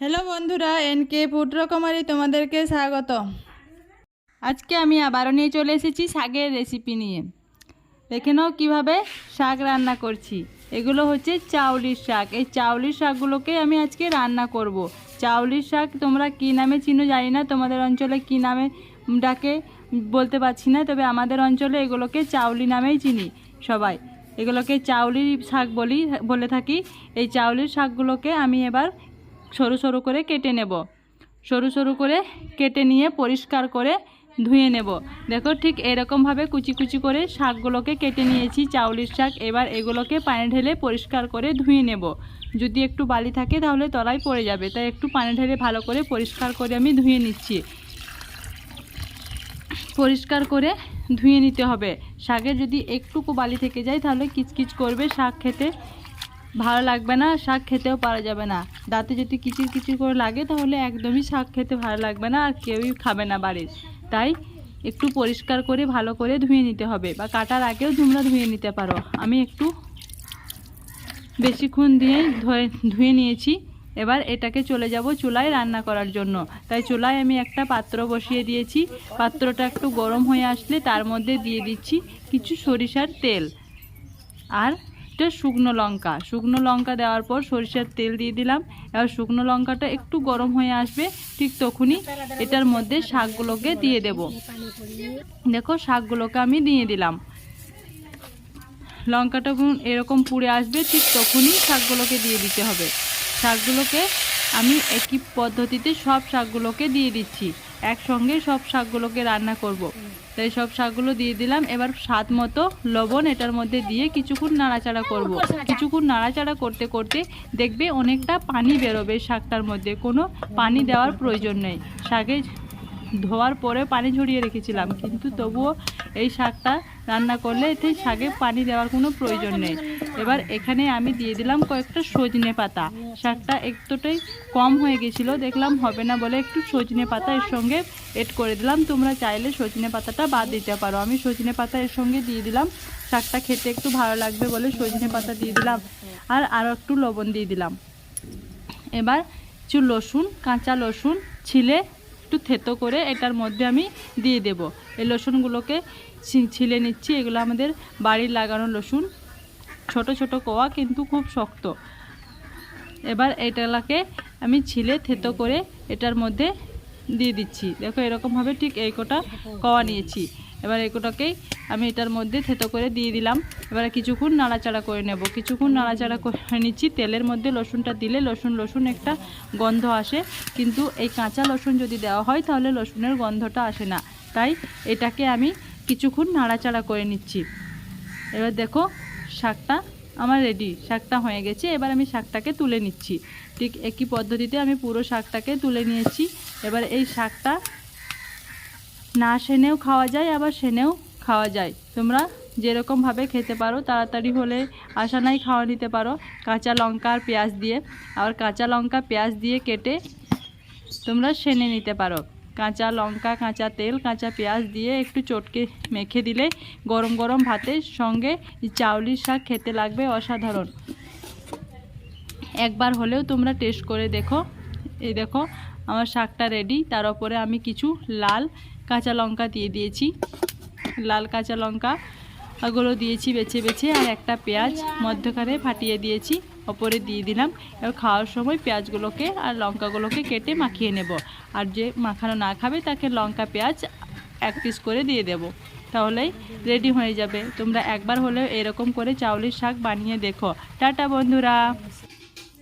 Hello বন্ধুরা, N K food রকমারি তোমাদেরকে স্বাগত। আজকে আমি আবারও নিয়ে চলে এসেছি শাকের রেসিপি নিয়ে। দেখে নাও কীভাবে শাক রান্না করছি। এগুলো হচ্ছে চাউলির শাক। এই চাউলির শাকগুলোকে আমি আজকে রান্না করব। চাউলির শাক তোমরা কী নামে চিনো জানি না, তোমাদের অঞ্চলে কী নামে ডাকে বলতে পারছি না, তবে আমাদের অঞ্চলে এগুলোকে চাউলি নামেই চিনি সবাই। এগুলোকে চাউলির শাক বলি, বলে থাকি। এই চাউলির শাকগুলোকে আমি এবার সরু সরু করে কেটে নেব। সরু সরু করে কেটে নিয়ে পরিষ্কার করে ধুয়ে নেব। দেখো ঠিক এরকমভাবে কুচি কুচি করে শাকগুলোকে কেটে নিয়েছি, চাউলির শাক। এবার এগুলোকে পানি ঢেলে পরিষ্কার করে ধুয়ে নেব। যদি একটু বালি থাকে তাহলে তলায় পড়ে যাবে, তাই একটু পানি ঢেলে ভালো করে পরিষ্কার করে আমি ধুয়ে নিচ্ছি। পরিষ্কার করে ধুয়ে নিতে হবে। শাকের যদি একটুকু বালি থেকে যায় তাহলে কিচকিচ করবে শাক খেতে। ভালো লাগবে না, শাক খেতেও পারা যাবে না। দাঁতে যদি কিচির কিচির করে লাগে, তাহলে একদমই শাক খেতে ভালো লাগবে না আর কেউই খাবে না বাড়ির। তাই একটু পরিষ্কার করে, ভালো করে ধুয়ে নিতে হবে বা কাটার আগেও তোমরা ধুয়ে নিতে পারো। আমি একটু বেশিক্ষণ দিয়ে ধুয়ে ধুয়ে নিয়েছি। এবার এটাকে চলে যাব চুলায় রান্না করার জন্য। তাই চুলায় আমি একটা পাত্র বসিয়ে দিয়েছি। পাত্রটা একটু গরম হয়ে আসলে তার মধ্যে দিয়ে দিচ্ছি কিছু সরিষার তেল। আর একটা শুকনো লঙ্কা। শুকনো লঙ্কা দেওয়ার পর সরিষার তেল দিয়ে দিলাম। এবার শুকনো লঙ্কাটা একটু গরম হয়ে আসবে, ঠিক তখনই এটার মধ্যে শাকগুলোকে দিয়ে দেব। দেখো, শাকগুলোকে আমি দিয়ে দিলাম। লঙ্কাটা এরকম পুড়ে আসবে, ঠিক তখনই শাকগুলোকে দিয়ে দিতে হবে। শাকগুলোকে আমি একই পদ্ধতিতে সব শাকগুলোকে দিয়ে দিচ্ছি। একসঙ্গে সব শাকগুলোকে রান্না করব। তাই সব শাকগুলো দিয়ে দিলাম এবার স্বাদ মতো লবণ এটার মধ্যে দিয়ে কিছুক্ষণ নাড়াচাড়া করব। কিছুক্ষণ নাড়াচাড়া করতে করতে দেখবে অনেকটা পানি বেরোবে শাকটার মধ্যে কোনো পানি দেওয়ার প্রয়োজন নেই শাকে ধোয়ার পরে পানি ঝরিয়ে রেখেছিলাম। কিন্তু তবুও এই শাকটা রান্না করলে এতে শাকে পানি দেওয়ার কোনো প্রয়োজন নেই। এবার এখানে আমি দিয়ে দিলাম কয়েকটা সজনে পাতা। শাকটা একটুটাই কম হয়ে গেছিল, দেখলাম হবে না বলে একটু সজনে পাতা এর সঙ্গে এড করে দিলাম। তোমরা চাইলে সজনে পাতাটা বাদ দিতে পারো। আমি সজনে পাতা এর সঙ্গে দিয়ে দিলাম। শাকটা খেতে একটু ভালো লাগবে বলে সজনে পাতা দিয়ে দিলাম। আর আরও একটু লবণ দিয়ে দিলাম। এবার কিছু রসুন কাঁচা রসুন ছিলে একটু থেতো করে এটার মধ্যে আমি দিয়ে দেব। এই লসুনগুলোকে ছিলে নিচ্ছি। এগুলো আমাদের বাড়ির লাগানো লসুন। ছোট ছোট কোয়া কিন্তু খুব শক্ত। এবার এটালাকে আমি ছিলে থেতো করে এটার মধ্যে দিয়ে দিচ্ছি। দেখো এরকমভাবে ঠিক এই কটা কোয়া নিয়েছি। এবার এই কোটাকেই আমি এটার মধ্যে থেতো করে দিয়ে দিলাম। এবারে কিছুক্ষণ নাড়াচাড়া করে নেব। কিছুক্ষণ নাড়াচাড়া করে নিচ্ছি। তেলের মধ্যে রসুনটা দিলে রসুন রসুন একটা গন্ধ আসে। কিন্তু এই কাঁচা রসুন যদি দেওয়া হয়, তাহলে রসুনের গন্ধটা আসে না। তাই এটাকে আমি কিছুক্ষণ নাড়াচাড়া করে নিচ্ছি। এবার দেখো, শাকটা আমার রেডি শাকটা হয়ে গেছে। এবার আমি শাকটাকে তুলে নিচ্ছি। ঠিক একই পদ্ধতিতে আমি পুরো শাকটাকে তুলে নিয়েছি। এবার এই শাকটা না সেনেও খাওয়া যায়, আবার সেনেও খাওয়া যায়। তোমরা যেরকমভাবে খেতে পারো, তাড়াতাড়ি হলে আশা নাই খাওয়া নিতে পারো। কাঁচা লঙ্কা আর পেঁয়াজ দিয়ে, আবার কাঁচা লঙ্কা, পেঁয়াজ দিয়ে কেটে তোমরা সেনে নিতে পারো। কাঁচা লঙ্কা, কাঁচা তেল, কাঁচা পেঁয়াজ দিয়ে একটু চটকে মেখে দিলে গরম গরম ভাতের সঙ্গে চাউলির শাক খেতে লাগবে অসাধারণ। একবার হলেও তোমরা টেস্ট করে দেখো। এই দেখো, আমার শাকটা রেডি তার উপরে আমি কিছু লাল কাঁচা লঙ্কা দিয়ে দিয়েছি, লাল কাঁচা লঙ্কা ওগুলো দিয়েছি বেছে বেছে, আর একটা পেঁয়াজ মধ্যখানে ফাটিয়ে দিয়েছি, ওপরে দিয়ে দিলাম। এবার খাওয়ার সময় পেঁয়াজগুলোকে আর লঙ্কাগুলোকে কেটে মাখিয়ে নেব। আর যে মাখানো না খাবে, তাকে লঙ্কা পেঁয়াজ এক পিস করে দিয়ে দেব। তাহলেই রেডি হয়ে যাবে। তোমরা একবার হলেও এরকম করে চাউলের শাক বানিয়ে দেখো। টাটা, বন্ধুরা!